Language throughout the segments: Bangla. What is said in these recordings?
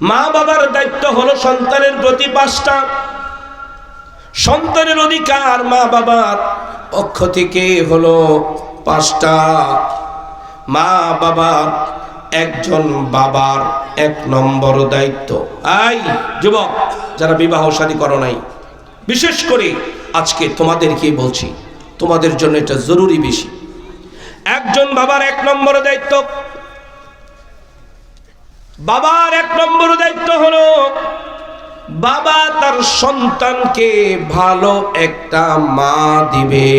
মা বাবার দায়িত্ব হলো সন্তানের প্রতি পাঁচটা। সন্তানের অধিকার মা বাবার পক্ষ থেকে হলো পাঁচটা। মা বাবার একজন বাবার এক নম্বর দায়িত্ব। আই যুবক, যারা বিবাহ শাদী করো নাই, বিশেষ করে আজকে তোমাদেরকে বলছি, তোমাদের জন্য এটা জরুরি বেশি। একজন বাবার এক নম্বর দায়িত্ব বাবার এক নম্বর দায়িত্ব হলো, বাবা তার সন্তানকে ভালো একটা মা দিবে।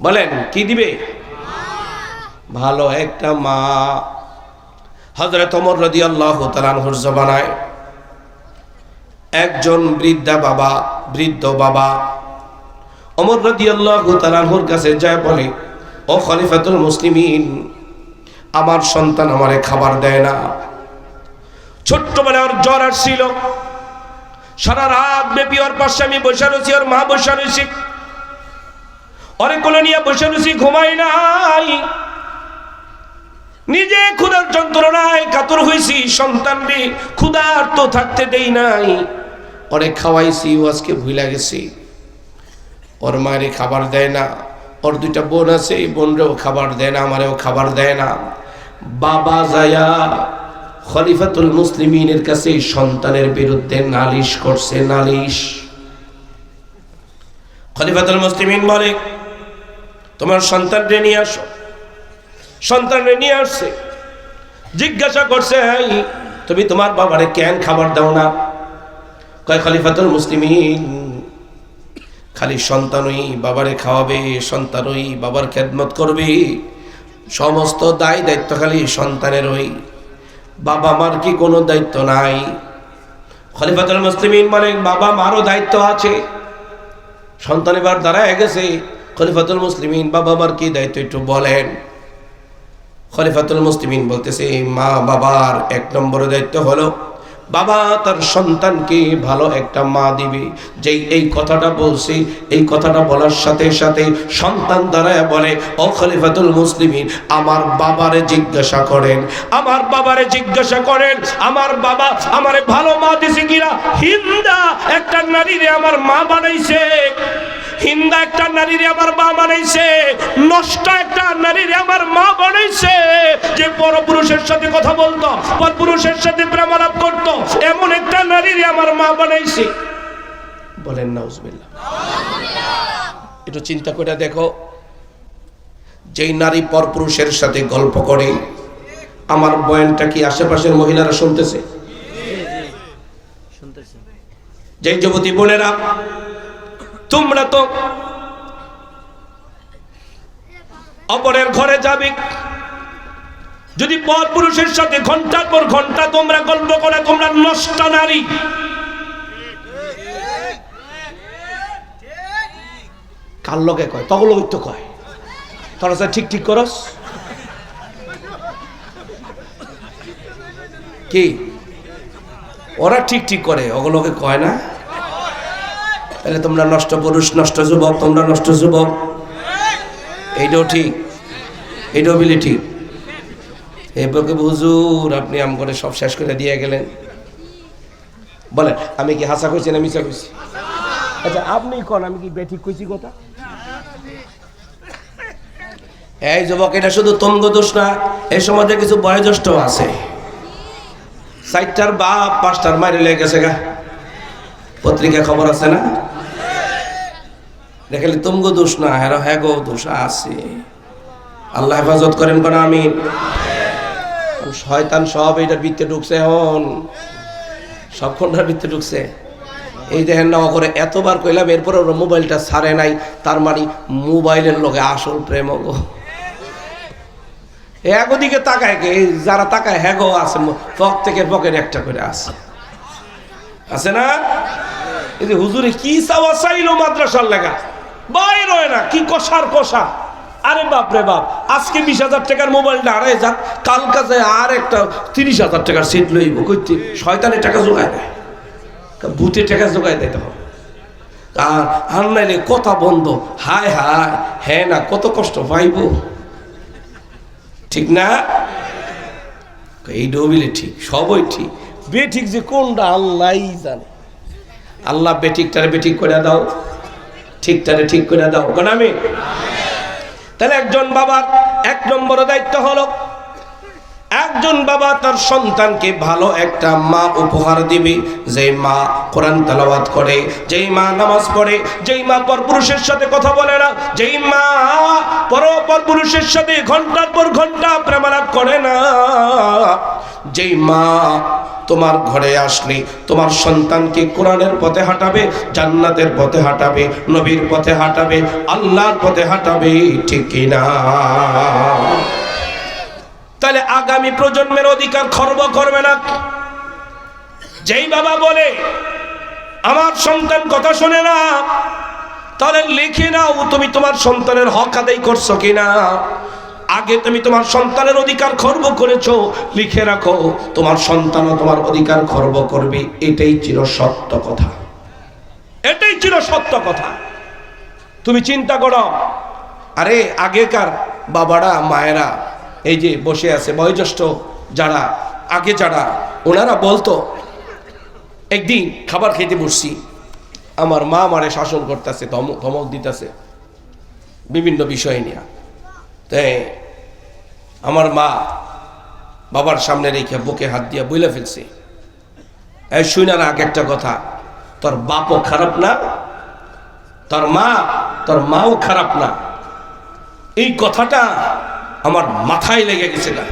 বলেন, কি দিবে? ভালো একটা মা। হজরত অমর রদি আল্লাহ তালানহুর একজন বৃদ্ধা বাবা, বৃদ্ধ বাবা অমর রদি আল্লাহ তালানহুর কাছে যায় বলে, ও খলিফাতুল মুসলিমিন আমার সন্তান আমারে খাবার দেয় না। ছোট্টবেলায় ওর জ্বর আসছিল। সারা রাত ব্যাপী ওর পাশে আমি বসে রয়েছি, ওর মা বসে রয়েছি। কোলে নিয়ে বসে রয়েছি, ঘুমাই নাই। নিজে ক্ষুধার যন্ত্রণায় কাতর হয়েছি, সন্তান রে ক্ষুধার তো থাকতে দেই নাই। অনেক খাওয়াইছি, ও আজকে ভুলা গেছি। ওর মায়ের খাবার দেয় না। ওর দুইটা বোন আছে, এই বোনরেও খাবার দেয় না, আমারেও খাবার দেয় না। বাবা যায়া খলিফাতুল মুসলিমিনের কাছে সন্তানের বিরুদ্ধে নালিশ করছে নালিশ। খলিফাতুল মুসলিমিন বলে তোমার সন্তানকে নিয়ে আসো। সন্তানরে নিয়ে আসছে। জিজ্ঞাসা করছে "এই, তুমি তোমার বাবারে কেন খাবার দাও না? কয় খলিফাতুল মুসলিমিন খালি সন্তানই বাবারে খাওয়াবে সন্তানই বাবার খেদমত করবে। সমস্ত দায় দায়িত্ব খালি সন্তানের ওই। বাবা মার কি কোনো দায়িত্ব নাই? খলিফাতুল মুসলিমিন মানে বাবা মারও দায়িত্ব আছে। সন্তান এবার দাঁড়ায় গেছে। খলিফাতুল মুসলিমিন বাবা মার কি দায়িত্ব একটু বলেন। খলিফাতুল মুসলিমিন বলতেছে, মা বাবার এক নম্বরের দায়িত্ব হলো বাবা তার সন্তানকে ভালো একটা মা দিবে। যেই এই কথাটা বলছি, এই কথাটা বলার সাথে সাথে সন্তান দাঁড়ায় বলে, ও খলিফাতুল মুসলিমিন, আমার বাবারে জিজ্ঞাসা করেন। আমার বাবারে জিজ্ঞাসা করেন, আমার বাবা আমারে ভালো মা দিছে কিনা? হিন্দা একটা নারীরে আমার মা বানাইছে। হিন্দা একটা নারীরে আমার মা বানাইছে। নষ্ট একটা নারীরে আমার মা বানাইছে। যে পরপুরুষের সাথে কথা বলতো, পরপুরুষের সাথে প্রেমালাপ করতো এমন একটা নারীরে আমার মা বানাইছে। বলেন নাউজবিল্লাহ। একটু চিন্তা করে দেখো যেই নারী পরপুরুষের সাথে গল্প করে আমার বয়ানটা কি আশেপাশের মহিলারা শুনতেছে? শুনতেছি। যেই যুবতী বোনেরা তোমরা তো অপরের ঘরে যাবে যদি পর পুরুষের সাথে ঘণ্টার পর ঘণ্টা তোমরা গল্প করে, তোমরা নষ্ট নারী। কার লগে কয়? তখন লোক তো কয়। তোরা স্যার ঠিক ঠিক করস? কি? ওরা ঠিক ঠিক করে ওগুলোকে কয় না? তাহলে তোমরা নষ্ট পুরুষ, নষ্ট যুবক, তোমরা নষ্ট যুবক। এইটাও ঠিক। এইটাও বিলি ঠিক। এবারকে হুজুর আপনি আম করে সব শেষ করে দিয়ে গেলেন। বলেন আমি কি হাসা করছি না মিশা করছি আচ্ছা আপনি কন আমি কি বেঠিক কইছি কথা? এই যুবক এটা শুধু তঙ্গ দোষ না এই সমাজে কিছু বয়োজ্যেষ্ঠ আছে। চারটার বাপ পাঁচটার মাইরে লেগে গেছে গা। পত্রিকায় খবর আছে না? দেখালি তুমগো দোষ না হেরো হ্যাঁ গো দোষ আছে। আল্লাহ হেফাজত করেন কোন আমি শয়তান সব এইটার বৃত্তে ঢুকছে হন সব কোনটার বৃত্তে ঢুকছে? এই দেখেন না করে এতবার কইলাম, এরপরে ওরা মোবাইলটা ছাড়ে নাই, তার মানে মোবাইলের লোকে আসল প্রেম গো একদিকে তাকায় কে? যারা তাকায় হ্যাগো আছে প্রত্যেকের পকেট একটা করে আছে। আছে না? এই যে হুজুরে কি চাওয়া চাইলো মাদ্রাসার লেখা বাইর হয় না, কি কষার কষা। আরে বাপ রে বাপ, আজকে বিশ হাজার টাকার মোবাইলটা আড়াই যাক কাল কাছে আর একটা তিরিশ হাজার টাকার সেট লইব, কইতে শয়তানের টাকা জোগায় দেয়। ভূতে টাকা জোগায় দেয় তখন আর নাইলে কথা বন্ধ, হায় হায় হ্যাঁ না, কত কষ্ট পাইব। ঠিক না? এই ডবিলে ঠিক, সবই ঠিক। বেঠিক যে কোনটা আল্লাহ জানে। আল্লাহ বেঠিকটারে বেঠিক করে দাও, ঠিকটারে ঠিক করে দাও। কোন আমি তাহলে একজন বাবার এক নম্বর দায়িত্ব হলো, একজন বাবা তার সন্তানকে ভালো একটা মা উপহার দিবে। যে মা কোরআন তালাবাদ করে, যেই মা নামাজ পড়ে, যেই মা পর পুরুষের সাথে কথা বলে না, যেই মা পর পর পুরুষের সাথে ঘণ্টার পর ঘণ্টা প্রেমালাপ করে না যেই মা তোমার ঘরে আসলে তোমার সন্তানকে কোরআনের পথে হাঁটাবে, জান্নাতের পথে হাঁটাবে, নবীর পথে হাঁটাবে, আল্লাহর পথে হাঁটাবে, ঠিক না তাহলে আগামী প্রজন্মের অধিকার খর্ব করবে না? যেই বাবা বলে, আমার সন্তান কথা শোনে না। তাহলে লিখে নাও, তুমি তোমার সন্তানের হক আদায় করছ কিনা? আগে তুমি তোমার সন্তানের অধিকার খর্ব করেছ, লিখে রাখো, তোমার সন্তানও তোমার অধিকার খর্ব করবে, এটাই চির সত্য কথা। এটাই চির সত্য কথা। তুমি চিন্তা করো, আরে আগেকার বাবারা, মায়েরা, এই যে বসে আছে বয়োজ্যেষ্ঠ যারা, আগে যারা, ওনারা বলতো, একদিন খাবার খেতে বসছি, আমার মা মারে শাসন করতেছে, ধমক দিতেছে, বিভিন্ন বিষয় নিয়ে। আমার মা বাবার সামনে রেখে বুকে হাত দিয়ে বইলে ফেলছে। এই শুনার আগে একটা কথা, তোর বাপও খারাপ না, তোর মা, তোর মাও খারাপ না। এই কথাটা আমার মাথায় লেগে গেছে না।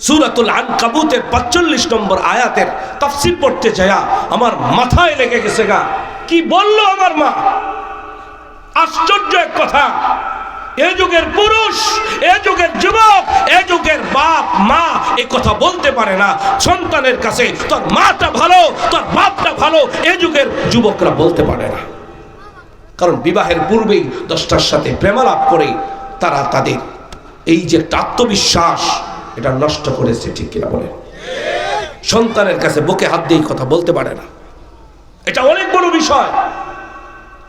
সুরাতুল আনকাবুতের পাঁচচল্লিশ নম্বর আয়াতের তাফসির পড়তে চায়া আমার মাথায় লেগে গেছে গা। কি বলল আমার মা? আশ্চর্য এক কথা। এ যুগের পুরুষ, এ যুগের যুবক, এ যুগের বাপ, মা, এ কথা বলতে পারে না। সন্তানের কাছে তোর মাটা ভালো, তোর বাপটা ভালো, এ যুগের যুবকরা বলতে পারে না। কারণ বিবাহের পূর্বেই দশটার সাথে প্রেমালাপ করে তারা তাদের এই যে একটা আত্মবিশ্বাস, এটা নষ্ট করেছে, ঠিক কিনা বলে সন্তানের কাছে বুকে হাত দিয়ে কথা বলতে পারে না। এটা অনেক বড় বিষয়।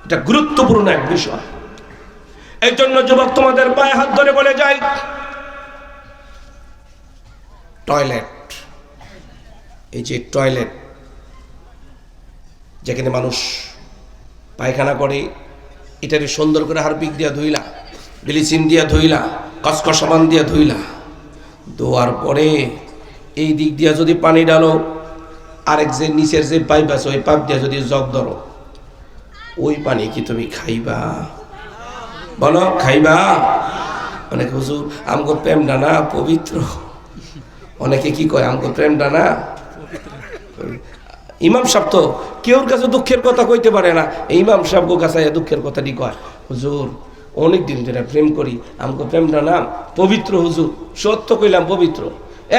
এটা গুরুত্বপূর্ণ এক বিষয়। এই জন্য যুবক তোমাদের পায়ে হাত ধরে বলে যাই। টয়লেট। এই যে টয়লেট, যেখানে মানুষ পায়খানা করে, এটারে সুন্দর করে হারপিক দিয়া ধুইলা ব্লিচিন দিয়া ধুইলা কসকস সাবান দিয়া ধুইলা, ধোয়ার পরে এই দিক দিয়া যদি পানি ডালো আরেক যে নিচের যে পাইপ আছে ওই পাইপ দিয়া যদি জগ ধরো, ওই পানি কি তুমি খাইবা? বলো, খাইবা? অনেক হুজুর আমগো প্রেম ডানা পবিত্র। অনেকে কি কয়, আমগো প্রেম ডানা ইমাম সাহেব তো কেউর কাছে দুঃখের কথা কইতে পারে না। ইমাম সাহেব কাছে দুঃখের কথাটি কয়, হুজুর অনেক দিন ধরে প্রেম করি আমাকে প্রেমটা নাম পবিত্র, হুজুর। সত্য কইলাম পবিত্র।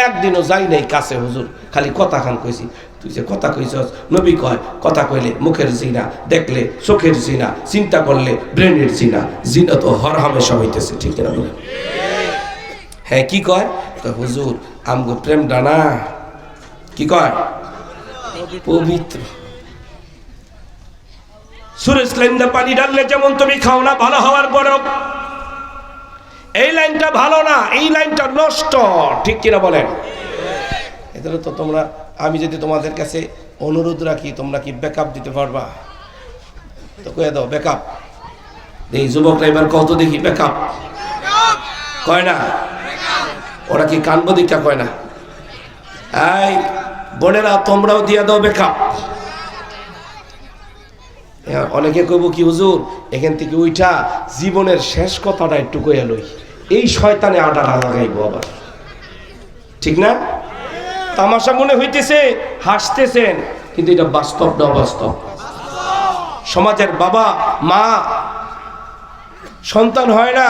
একদিনও যাই নাই কাছে, হুজুর। খালি কথা খান কইছি। তুই যে কথা কইছস নবী কয় কথা কইলে মুখের জিনা দেখলে চোখের জিনা চিন্তা করলে ব্রেনের জিনা জিনা তো হর হামেশা হইতেছে ঠিক না হ্যাঁ কি কয়, হুজুর আমগো প্রেম ডানা। কি কয়? পবিত্র। সুরেশ লাইনটা পানি ডাললে যেমন তুমি খাও না ভালো হওয়ার পরেও। এই লাইনটা ভালো না এই লাইনটা নষ্ট ঠিক কিনা বলেন? এদের তো তোমরা আমি যদি তোমাদের কাছে অনুরোধ রাখি তোমরা কি ব্যাকআপ দিতে পারবা? তো কয়ে দাও ব্যাকআপ এই যুবকরা এবার কত দেখি ব্যাকআপ কয় না? ওরা কি কানবো দিকটা কয় না? এই বোনেরা তোমরাও দিয়ে দাও ব্যাকআপ হ্যাঁ, অনেকে কইব কি হুজুর এখান থেকে উইঠা জীবনের শেষ কথাটা একটু কইয়া লই। এই শয়তানে আটাটা লাগাইবো আবার। ঠিক না? তামাশা মনে হইতেছে, হাসতেছেন, কিন্তু এটা বাস্তব না অবাস্তব। সমাজের বাবা, মা, সন্তান হয় না,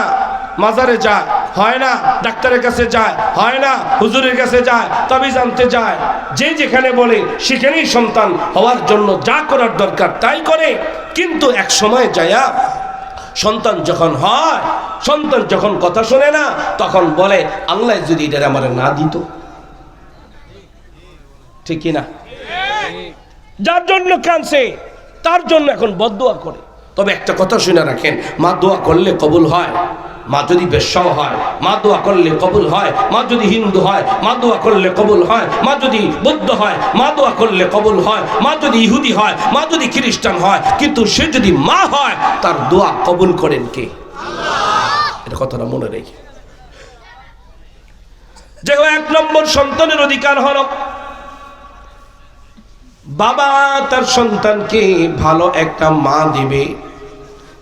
মাজারে যায়, হয় না, ডাক্তারের কাছে যায়, হয় না, হুজুরের কাছে যায় তবে জানতে যায়। যে যেখানে বলে, সেখানেই সন্তান হওয়ার জন্য যা করার দরকার তাই করে, কিন্তু এক সময় যায়া সন্তান যখন হয়, সন্তান যখন কথা শোনে না, তখন বলে, আল্লাহ যদি এটা আমার না দিত। ঠিক কিনা যার জন্য কানছে তার জন্য এখন বদুয়া করে। তবে একটা কথা শুনে রাখেন মা দোয়া করলে কবুল হয় মা যদি বেশ্যাও হয় মা দোয়া করলে কবুল হয় মা যদি হিন্দু হয় মা দোয়া করলে কবুল হয় মা যদি বৌদ্ধ হয় মা দোয়া করলে কবুল হয় মা যদি ইহুদি হয় মা যদি খ্রিস্টান হয় কিন্তু সে যদি মা হয় তার দোয়া কবুল করেন কে? এটা কথাটা মনে রেখে। যে এক নম্বর সন্তানের অধিকার হল। বাবা তার সন্তানকে ভালো একটা মা দিবে।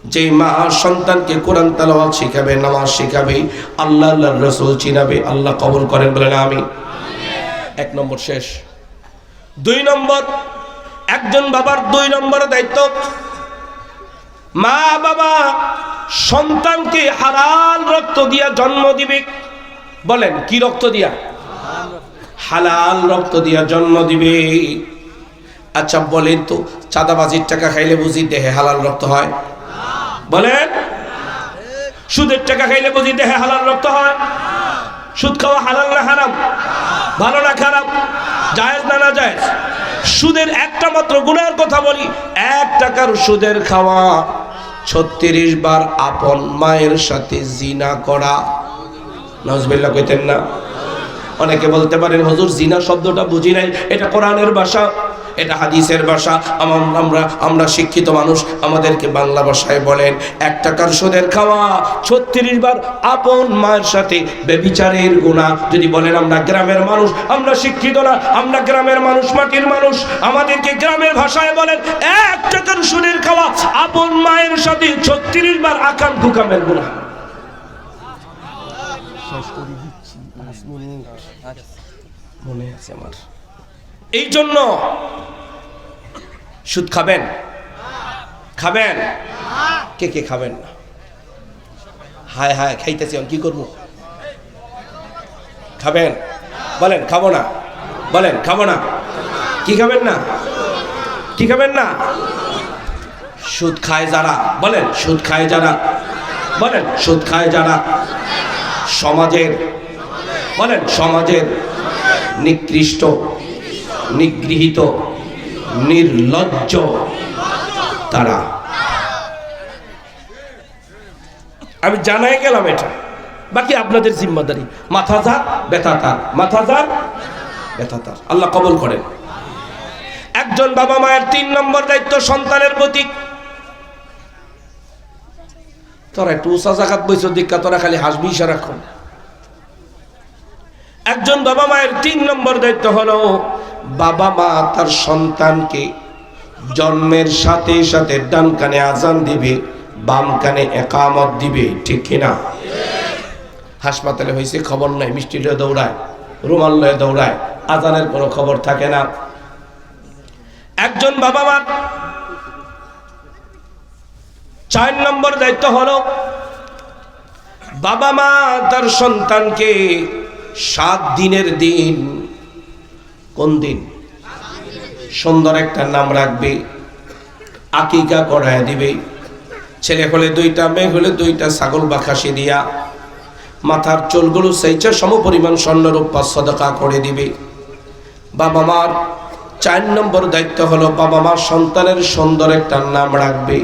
যে মা সন্তানকে কোরআন তালাওয়াত শিখাবে, নামাজ শিখাবে, আল্লাহ আল্লাহ রসুল চিনাবে, আল্লাহ কবল করেন বলেন আমি এক নম্বর শেষ। দুই নম্বর, একজন বাবার দুই নম্বর দায়িত্ব। মা বাবা সন্তানকে হালাল রক্ত দিয়া জন্ম দিবে। বলেন, কি রক্ত দিয়া? হালাল রক্ত দিয়া জন্ম দিবে। আচ্ছা বলেন তো, চাঁদাবাজির টাকা খাইলে বুঝি দেহে হালাল রক্ত হয়? বলেন। সুদের টাকা খাইলে বুঝি দেহে হালাল রক্ত হয়? সুদ খাওয়া হালাল না হারাম? ভালো না খারাপ? জায়েজ না না জায়েজ সুদের একটা মাত্র গুণার কথা বলি, এক টাকার সুদের খাওয়া ছত্রিশ বার আপন মায়ের সাথে জিনা করা। নজবিল্লা কইতেন না? অনেকে বলতে পারেন, হুজুর, জিনা শব্দটা বুঝি নাই, এটা কোরআনের ভাষা। এটা হাদিসের ভাষা। আমার আমরা শিক্ষিত মানুষ, আমাদেরকে বাংলা ভাষায় বলেন, এক টাকার সুদের খাওয়া, ছত্রিশ বার আপন মায়ের সাথে বেবিচারের গুণা যদি বলেন আমরা গ্রামের মানুষ, আমরা শিক্ষিত না, আমরা গ্রামের মানুষ, মাটির মানুষ, আমাদেরকে গ্রামের ভাষায় বলেন, এক টাকার সুদের খাওয়া, আপন মায়ের সাথে ছত্রিশ বার আকাম কুকামের গুণা মনে আছে আমার। এই জন্য সুদ খাবেন? খাবেন? কে কে খাবেন না? হায় হায়, খাইতেছি আমি, কি করব? খাবেন? বলেন, খাব না। বলেন, খাব না। কি খাবেন না? কি খাবেন না? সুদ খায় যারা। বলেন, সুদ খায় যারা। বলেন, সুদ খায় যারা। সমাজের, বলেন, সমাজের নিকৃষ্ট নিগৃহীত, নির্লজ্জ তারা। আমি জানাই গেলাম এটা। বাকি আপনাদের জিম্মাদারি। মাথা যার ব্যথা তার। মাথা যার ব্যথা তার। আল্লাহ কবল করেন। একজন বাবা মায়ের তিন নম্বর দায়িত্ব সন্তানের প্রতীক। তোরা একটু উষা জাকাত বইছ, দীক্ষা তোরা খালি হাসবি সারাক্ষণ একজন বাবা মায়ের তিন নম্বর দায়িত্ব হলো বাবা মা তার সন্তানকে জন্মের সাথে সাথে ডান কানে আজান দিবে, বাম কানে একামত দিবে, ঠিক কিনা? হাসপাতালে হয়েছে, খবর নাই, মিষ্টি লয়ে দৌড়ায়, রুমাল লয়ে দৌড়ায়, আজানের কোনো খবর থাকে না। একজন বাবা মা চার নম্বর দায়িত্ব হলো, বাবা মা তার সন্তানকে সাত দিনের দিন কোন দিন? সুন্দর একটা নাম রাখবে, আকিকা করায় দিবে। ছেলে হলে দুইটা, মেয়ে হলে দুইটা ছাগল বা খাসি দিয়া মাথার চুলগুলো সেইচা সম পরিমাণ স্বর্ণরূপা সদকা করে দিবে। বাবা মার চার নম্বর দায়িত্ব হলো বাবা মা সন্তানের সুন্দর একটা নাম রাখবে।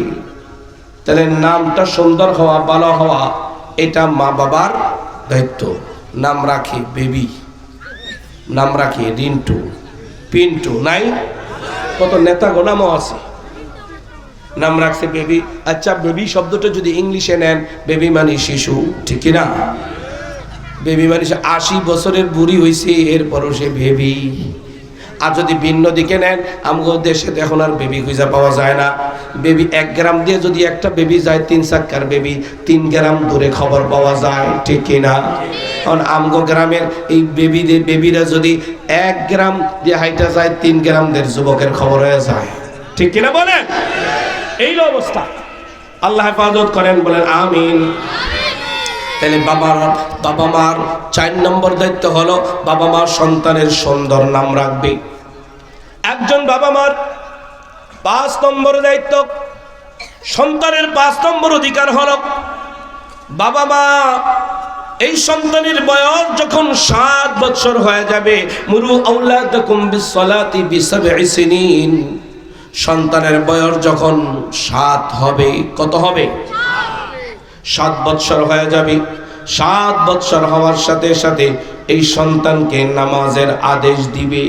তাহলে নামটা সুন্দর হওয়া, ভালো হওয়া, এটা মা বাবার দায়িত্ব। নাম রাখে বেবি। নাম রাখি, রিন্টু, পিন্টু, নাই? কত নেতা গোনামও আছে। নাম রাখছে বেবি। আচ্ছা বেবি শব্দটা যদি ইংলিশে নেন, বেবি মানে শিশু, ঠিক না বেবি মানে আশি বছরের বুড়ি হয়েছে এরপরও সে বেবি। আর যদি ভিন্ন দিকে নেন, আমগো দেশে এখন আর বেবি খুঁজে পাওয়া যায় না। বেবি এক গ্রাম দিয়ে যদি একটা বেবি যায়, তিন চাক্কার বেবি, তিন গ্রাম দূরে খবর পাওয়া যায়, ঠিক কিনা? কারণ আমগো গ্রামের এই বেবিদের বেবিরা যদি এক গ্রাম দিয়ে হাইটা যায়, তিন গ্রামদের যুবকের খবর হয়ে যায়। ঠিক কিনা বলেন? এই অবস্থা। আল্লাহ হেফাজত করেন, বলেন, আমিন। তাহলে বাবার, বাবা মার চার নম্বর দায়িত্ব হলো বাবা মার সন্তানের সুন্দর নাম রাখবে। একজন বাবা মার পাঁচ নম্বর দায়িত্ব, সন্তানের পাঁচ নম্বর অধিকার হলো বাবা মা এই সন্তানের বয়স যখন সাত বছর হয়ে যাবে, মুরু সন্তানের বয়স যখন সাত হবে, কত হবে? সাত বৎসর হয়ে যাবে। সাত বৎসর হওয়ার সাথে সাথে এই সন্তানকে নামাজের আদেশ দিবে।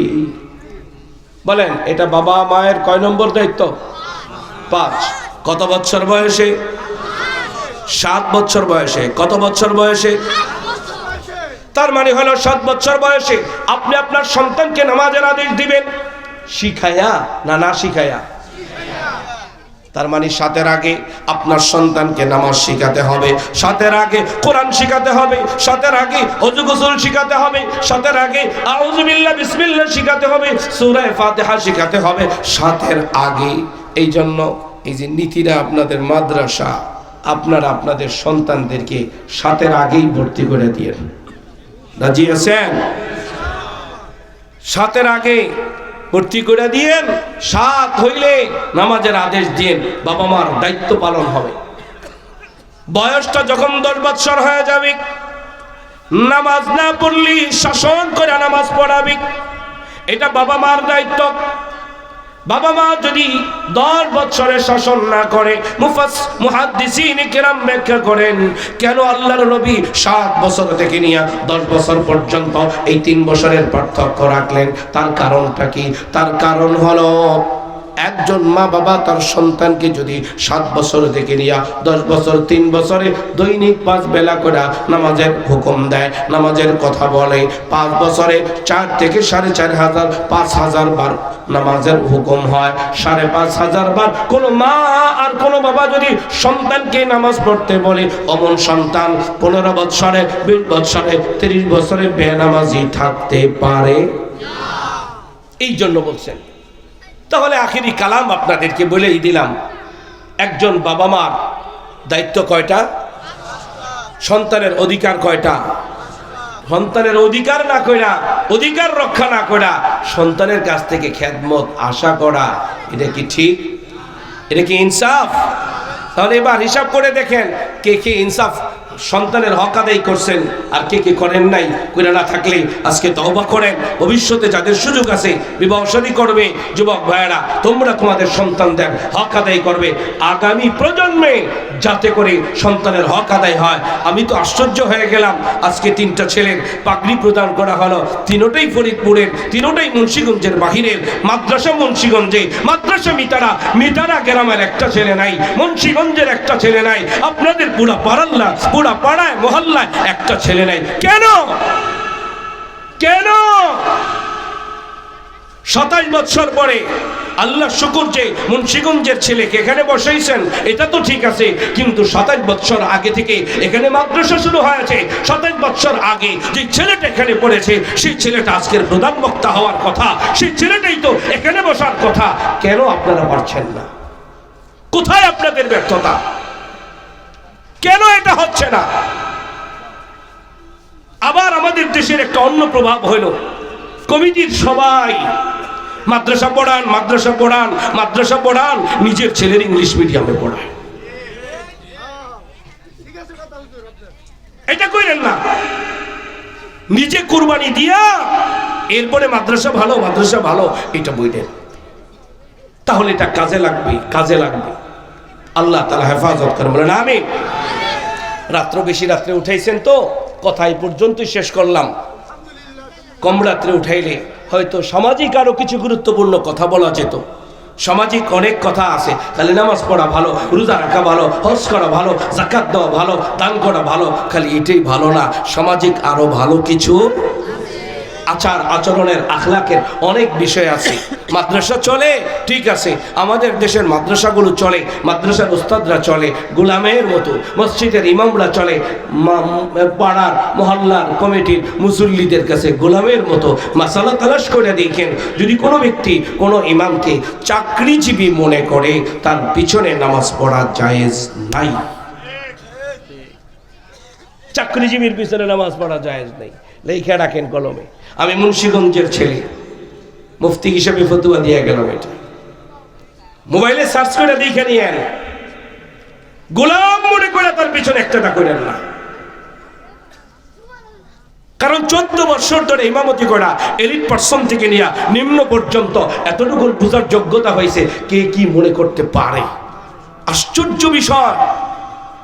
বলেন, এটা বাবা মায়ের কয় নম্বর দায়িত্ব? পাঁচ। কত বছর বয়সে? সাত বছর বয়সে। কত বছর বয়সে? তার মানে হলো সাত বছর বয়সে আপনি আপনার সন্তানকে নামাজের আদেশ দিবেন। শিখায়া না না শিখায়া? তার মানে সাতের আগে আপনার সন্তানকে নামাজ শিখাতে হবে। সাতের আগে কোরআন শিখাতে হবে। সাতের আগে অজু গোসল শিখাতে হবে। সাতের আগে আউজুবিল্লাহ বিসমিল্লাহ শিখাতে হবে। সূরা ফাতিহা শিখাতে হবে। সাতের আগে। এই জন্য এই যে নীতিরা আপনাদের মাদ্রাসা আপনারা আপনাদের সন্তানদেরকে সাতের আগেই ভর্তি করে দিয়ে রাজি আছেন? সাতের আগে ভর্তি করে দিয়েন, সাত হইলে নামাজের আদেশ দিয়েন, বাবা মার দায়িত্ব পালন হবে। বয়সটা যখন দশ বৎসর হয়ে যাবে, নামাজ না পড়লি, শাসন করে নামাজ পড়াবি। এটা বাবা মার দায়িত্ব। বাবা মা যদি দশ বছরে শাসন না করে, মুফাস, মুহাদ্দিসিন কেরাম ব্যাখ্যা করেন, কেন আল্লাহর নবী সাত বছর থেকে নিয়ে দশ বছর পর্যন্ত এই তিন বছরের পার্থক্য রাখলেন? তার কারণটা কি? তার কারণ হলো একজন মা বাবা তার সন্তানকে যদি সাত বছর থেকে নিয়ে, দশ বছর, তিন বছরে দৈনিক পাঁচ বেলা করে নামাজের হুকুম দেয়, নামাজের কথা বলে, পাঁচ বছরে চার থেকে সাড়ে চার হাজার, পাঁচ হাজার বার নামাজের হুকুম হয়, সাড়ে পাঁচ হাজার বার কোনো মা আর কোনো বাবা যদি সন্তানকে নামাজ পড়তে বলে, অমন সন্তান পনেরো বৎসরে, বিশ বৎসরে, তিরিশ বছরে বেনামাজি থাকতে পারে? এই জন্য বলছেন। তাহলে আখেরি কালাম আপনাদেরকে বলেই দিলাম। একজন বাবা মার দায়িত্ব কয়টা? সন্তানের অধিকার কয়টা? সন্তানের অধিকার না কইরা, অধিকার রক্ষা না করা সন্তানের কাছ থেকে খেদমত, আশা করা, এটা কি ঠিক? এটা কি ইনসাফ? তাহলে এবার হিসাব করে দেখেন, কে কে ইনসাফ সন্তানের হক আদায় করছেন। আর কে কে করেন নাই করে না থাকলে আজকে তওবা করেন। ভবিষ্যতে যাদের সুযোগ আছে, বিবাহ শাদী করবে। যুবক ভাইয়েরা, তোমরা তোমাদের সন্তানদের হক আদায় করবে। আগামী প্রজন্মে যাতে করে সন্তানের হক আদায় হয়। আমি তো আশ্চর্য হয়ে গেলাম। আজকে তিনটা ছেলের পাগড়ি প্রদান করা হলো। তিনোটাই ফরিদপুরের, তিনোটাই মুন্সীগঞ্জের বাহিরের। মাদ্রাসা মুন্সীগঞ্জে, মাদ্রাসা মিতারা মিতারা গ্রামের একটা ছেলে নাই, মুন্সীগঞ্জের একটা ছেলে নাই। আপনাদের পুরা পাড়াল্লা, পুরা পাড়ায়, মহল্লায় একটা ছেলে নাই। কেন? কেন? সাতাশ বছর পরে আল্লাহ শুকুর যে মুন্সিগঞ্জের ছেলেকে এখানে বসাইছেন, এটা তো ঠিক আছে, কিন্তু সাতাশ বছর আগে থেকে এখানে মাদ্রাসা শুরু হয়েছে। সাতাশ বছর আগে যে ছেলেটা এখানে পড়েছে, সেই ছেলেটা আজকের প্রধান বক্তা হওয়ার কথা, সেই ছেলেটাই তো এখানে বসার কথা। কেন আপনারা পারছেন না? কোথায় আপনাদের ব্যর্থতা? কেন এটা হচ্ছে না? আবার আমাদের দেশের একটা অন্য প্রভাব হইল কমিটির সবাই মাদ্রাসা পড়ান মাদ্রাসা পড়ান মাদ্রাসা পড়ান, নিজের ছেলের ইংলিশ মিডিয়ামে পড়ায়। এটা কইলেন না। নিজে কুরবানি দিয়া, এরপরে মাদ্রাসা ভালো মাদ্রাসা ভালো, এটা বইলেন। তাহলে এটা কাজে লাগবে কাজে লাগবে। আল্লাহ তালা হেফাজত করেন, বলেন আমি রাত্র বেশি রাত্রে উঠাইছেন তো কথা পর্যন্তই শেষ করলাম। কম রাত্রে উঠাইলে হয়তো সামাজিক আরও কিছু গুরুত্বপূর্ণ কথা বলা যেত। সামাজিক অনেক কথা আছে, খালি নামাজ পড়া ভালো, রোজা রাখা ভালো, হজ করা ভালো জাকাত দেওয়া ভালো, দান করা ভালো, খালি এটাই ভালো না, সামাজিক আরও ভালো কিছু আচার আচরণের আখলাকের অনেক বিষয় আছে। মাদ্রাসা চলে, ঠিক আছে। আমাদের দেশের মাদ্রাসাগুলো চলে, মাদ্রাসার উস্তাদরা চলে, গুলামের মতো, মসজিদের ইমামরা চলে পাড়ার, মহল্লার কমিটির মুসল্লিদের কাছে গোলামের মতো মাসালা তালাশ করে দেখেন। যদি কোনো ব্যক্তি কোনো ইমামকে চাকরিজীবী মনে করে, তার পিছনে নামাজ পড়া জায়েজ নাই। চাকরিজীবীর পিছনে নামাজ পড়া জায়েজ নেই। লেখা রাখেন কলমে। আমি মুন্সীগঞ্জের ছেলে। মুফতি হিসেবে ফতুয়া দিয়ে গেলাম এটা। মোবাইলে সার্চ করে দেখে নিয়েন। গোলাম মনে করে তার পিছনে একটা করেন না। কারণ চোদ্দ বছর ধরে ইমামতি করা এলিট পার্সন থেকে নিয়ে নিম্ন পর্যন্ত এতটুকু বোঝার যোগ্যতা হয়েছে, কে কি মনে করতে পারে? আশ্চর্য বিষয়।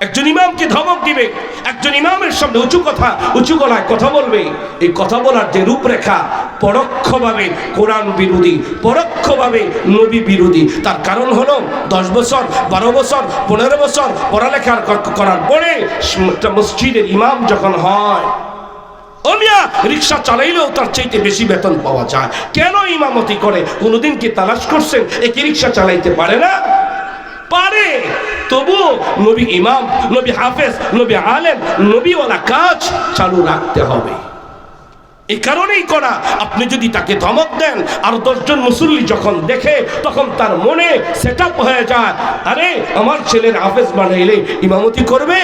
একজন ইমামকে ধমক দিবে, একজন ইমামের সামনে উঁচু কথা, উঁচু গলায় কথা বলবে। এই কথা বলার যে রূপরেখা পরোক্ষভাবে কোরআন বিরোধী, পরোক্ষভাবে নবী বিরোধী। তার কারণ হলো দশ বছর, বারো বছর, পনেরো বছর পড়ালেখা ক- করার পরে মসজিদের ইমাম যখন হয় ও মিয়া রিক্সা চালাইলেও তার চাইতে বেশি বেতন পাওয়া যায়। কেন ইমামতি করে? কোনোদিন কি তালাশ করছেন? একই রিক্সা চালাইতে পারে না? পারে। তবু নবী ইমাম, নবী হাফেজ, নবী আলেম, নবীওয়ালা কাজ চালু রাখতে হবে। এই কারণেই করা, আপনি যদি তাকে ধমক দেন, আর দশজন মুসল্লি যখন দেখে, তখন তার মনে সেট হয়ে যায়, আরে, আমার ছেলের হাফেজ বানাইলে ইমামতি করবে?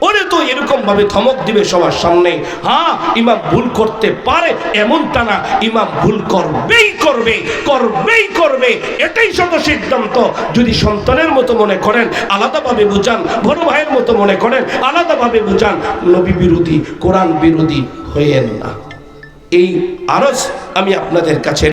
ওরে তো এরকম ভাবে ধমক দিবে সবার সামনে। হ্যাঁ ইমাম ভুল করতে পারে, এমনটা না। ইমাম ভুল করবেই করবে করবেই করবে। এটাই শত সিদ্ধান্ত। যদি সন্তানের মতো মনে করেন, আলাদাভাবে বুঝান, বড় ভাইয়ের মতো মনে করেন, আলাদাভাবে বুঝান, নবী বিরোধী, কোরআন বিরোধী হইয়েন না। এই আরজ আমি আপনাদের কাছে